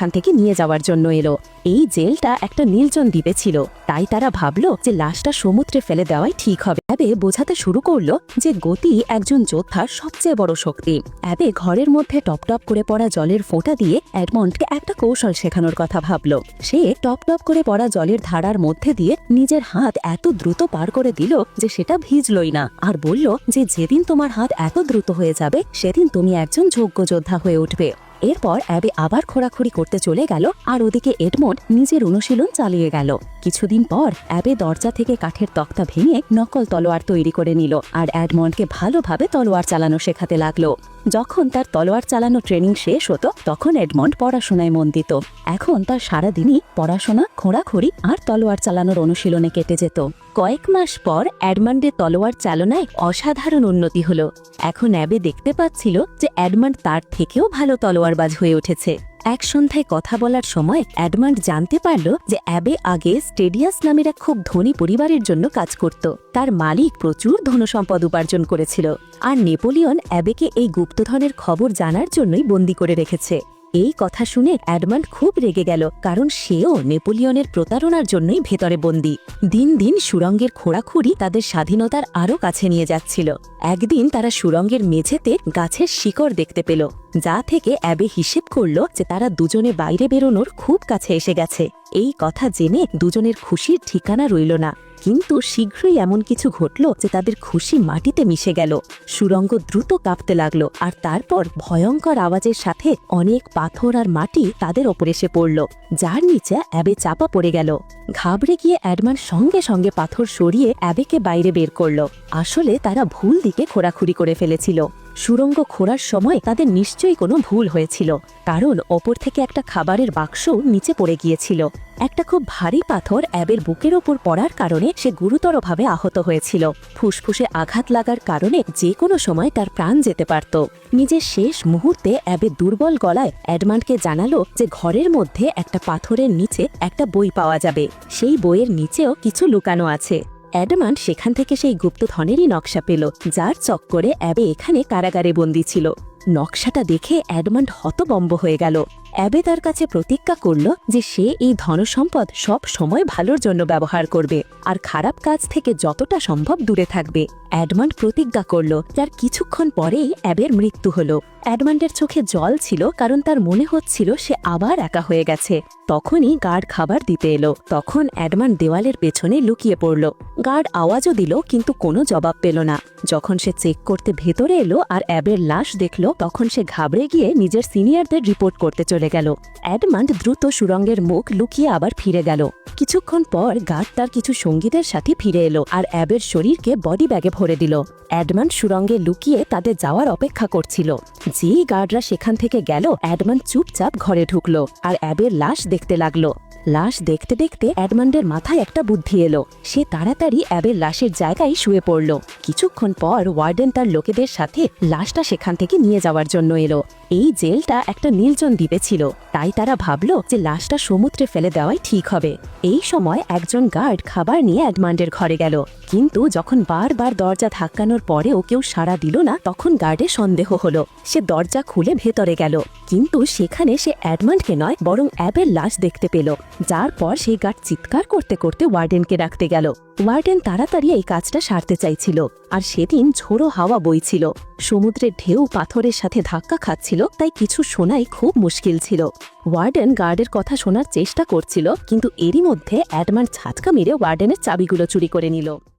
এখান থেকে নিয়ে যাওয়ার জন্য এলো। এই জেলটা একটা নীলজন দ্বীপে ছিল। তাই তারা ভাবলো যে লাশটা সমুদ্রে ফেলে দেওয়াই ঠিক হবে। অ্যাবে বোঝাতে শুরু করল যে গতি একজন যোদ্ধার সবচেয়ে বড় শক্তি। অ্যাবে ঘরের মধ্যে টপ টপ করে পড়া জলের ফোঁটা দিয়ে অ্যাডমন্ডকে একটা কৌশল শেখানোর কথা ভাবলো। সে টপ টপ করে পড়া জলের ধারার মধ্যে দিয়ে নিজের হাত এত দ্রুত পার করে দিল যে সেটা ভিজলই না। আর বলল যে যেদিন তোমার হাত এত দ্রুত হয়ে যাবে, সেদিন তুমি একজন যোগ্য যোদ্ধা হয়ে উঠবে। এরপর অ্যাবে আবার খোরাখুরি করতে চলে গেল আর ওদিকে এডমন্ড নিজের অনুশীলন চালিয়ে গেল। কিছুদিন পর অ্যাবে দরজা থেকে কাঠের তক্তা ভেঙে নকল তলোয়ার তৈরি করে নিল আর অ্যাডমন্ডকে ভালোভাবে তলোয়ার চালানো শেখাতে লাগল। যখন তার তলোয়ার চালানো ট্রেনিং শেষ হতো, তখন এডমন্ড পড়াশোনায় মন দিত। এখন তার সারাদিনই পড়াশোনা, খোঁড়াখড়ি আর তলোয়ার চালানোর অনুশীলনে কেটে যেত। কয়েক মাস পর অ্যাডমন্ডের তলোয়ার চালনায় অসাধারণ উন্নতি হলো। এখন অ্যাবে দেখতে পাচ্ছিল যে অ্যাডমন্ড তার থেকেও ভালো তলোয়ারবাজ হয়ে উঠেছে। এক সন্ধ্যায় কথা বলার সময় অ্যাডমান্ড জানতে পারল যে অ্যাবে আগে স্টেডিয়াস নামের এক খুব ধনী পরিবারের জন্য কাজ করত। তার মালিক প্রচুর ধনসম্পদ উপার্জন করেছিল। আর নেপোলিয়ন অ্যাবেকে এই গুপ্তধনের খবর জানার জন্যই বন্দি করে রেখেছে। এই কথা শুনে অ্যাডমান্ড খুব রেগে গেল, কারণ সেও নেপোলিয়নের প্রতারণার জন্যই ভেতরে বন্দি। দিন দিন সুরঙ্গের খোঁড়াখুড়ি তাদের স্বাধীনতার আরও কাছে নিয়ে যাচ্ছিল। একদিন তারা সুরঙ্গের মেঝেতে গাছের শিকড় দেখতে পেল, যা থেকে অ্যাবে হিসেব করল যে তারা দুজনে বাইরে বেরোনোর খুব কাছে এসে গেছে। এই কথা জেনে দুজনের খুশির ঠিকানা রইল না। কিন্তু শীঘ্রই এমন কিছু ঘটল যে তাদের খুশি মাটিতে মিশে গেল। সুরঙ্গ দ্রুত কাঁপতে লাগল আর তারপর ভয়ঙ্কর আওয়াজের সাথে অনেক পাথর আর মাটি তাদের ওপর এসে পড়ল। যার নিচে অ্যাবে চাপা পড়ে গেল। ঘাবড়ে গিয়ে অ্যাডমান সঙ্গে সঙ্গে পাথর সরিয়ে অ্যাবেকে বাইরে বের করল। আসলে তারা ভুল দিকে খোঁড়াখুড়ি করে ফেলেছিল। সুরঙ্গ খোঁড়ার সময় তাদের নিশ্চয়ই কোনো ভুল হয়েছিল। কারণ ওপর থেকে একটা খাবারের বাক্স নিচে পড়ে গিয়েছিল। একটা খুব ভারী পাথর অ্যাবের বুকের ওপর পড়ার কারণে সে গুরুতরভাবে আহত হয়েছিল। ফুসফুসে আঘাত লাগার কারণে যে কোনো সময় তার প্রাণ যেতে পারত। নিজের শেষ মুহূর্তে অ্যাবে দুর্বল গলায় অ্যাডমান্ডকে জানালো যে ঘরের মধ্যে একটা পাথরের নিচে একটা বই পাওয়া যাবে। সেই বইয়ের নিচেও কিছু লুকানো আছে। অ্যাডমান্ড সেখান থেকে সেই গুপ্তধনেরই নকশা পেল, যার চক্করে অ্যাবে এখানে কারাগারে বন্দী ছিল। নকশাটা দেখে অ্যাডমান্ড হতবম্ব হয়ে গেল। অ্যাবে তার কাছে প্রতিজ্ঞা করল যে সে এই ধনসম্পদ সব সময় ভালোর জন্য ব্যবহার করবে আর খারাপ কাজ থেকে যতটা সম্ভব দূরে থাকবে। অ্যাডমান্ড প্রতিজ্ঞা করল, যার কিছুক্ষণ পরেই অ্যাবের মৃত্যু হল। অ্যাডমান্ডের চোখে জল ছিল, কারণ তার মনে হচ্ছিল সে আবার একা হয়ে গেছে। তখনই গার্ড খাবার দিতে এলো। তখন অ্যাডমান দেওয়ালের পেছনে লুকিয়ে পড়ল। গার্ড আওয়াজও দিল, কিন্তু কোনো জবাব পেল না। যখন সে চেক করতে ভেতরে এলো আর অ্যাবের লাশ দেখল, তখন সে ঘাবড়ে গিয়ে নিজের সিনিয়রদের রিপোর্ট করতে চলে গেল। অ্যাডমান্ড দ্রুত সুরঙ্গের মুখ লুকিয়ে আবার ফিরে গেল। কিছুক্ষণ পর গার্ড তার কিছু সঙ্গীদের সাথে ফিরে এলো আর অ্যাবের শরীরকে বডি ব্যাগে ভরে দিল। অ্যাডমান্ড সুরঙ্গে লুকিয়ে তাদের যাওয়ার অপেক্ষা করছিল। যেই গার্ডরা সেখান থেকে গেল, অ্যাডমান্ড চুপচাপ ঘরে ঢুকলো আর অ্যাবের লাশ দেখতে লাগল। লাশ দেখতে দেখতে অ্যাডমান্ডের মাথায় একটা বুদ্ধি এলো। সে তাড়াতাড়ি অ্যাবের লাশের জায়গায় শুয়ে পড়ল। কিছুক্ষণ পর ওয়ার্ডেন তার লোকেদের সাথে লাশটা সেখান থেকে নিয়ে যাওয়ার জন্য এলো। এই জেলটা একটা নির্জন দ্বীপে ছিল। তাই তারা ভাবলো যে লাশটা সমুদ্রে ফেলে দেওয়াই ঠিক হবে। এই সময় একজন গার্ড খাবার নিয়ে অ্যাডমান্ডের ঘরে গেল। কিন্তু যখন বারবার দরজা ধাক্কানোর পরেও কেউ সাড়া দিল না, তখন গার্ডের সন্দেহ হলো। সে দরজা খুলে ভেতরে গেল। কিন্তু সেখানে সে অ্যাডমান্ডকে নয়, বরং অ্যাবের লাশ দেখতে পেল। যার পর সেই গার্ড চিৎকার করতে করতে ওয়ার্ডেনকে ডাকতে গেল। ওয়ার্ডেন তাড়াতাড়ি এই কাজটা সারতে চাইছিল। আর সেদিন ঝোড়ো হাওয়া বইছিল। সমুদ্রের ঢেউ পাথরের সাথে ধাক্কা খাচ্ছিল, তাই কিছু শোনাই খুব মুশকিল ছিল ওয়ার্ডেন গার্ডের কথা শোনার চেষ্টা করছিল, কিন্তু এরই মধ্যে অ্যাডমান্ড ছাটকা মেরে ওয়ার্ডেনের চাবিগুলো চুরি করে নিল।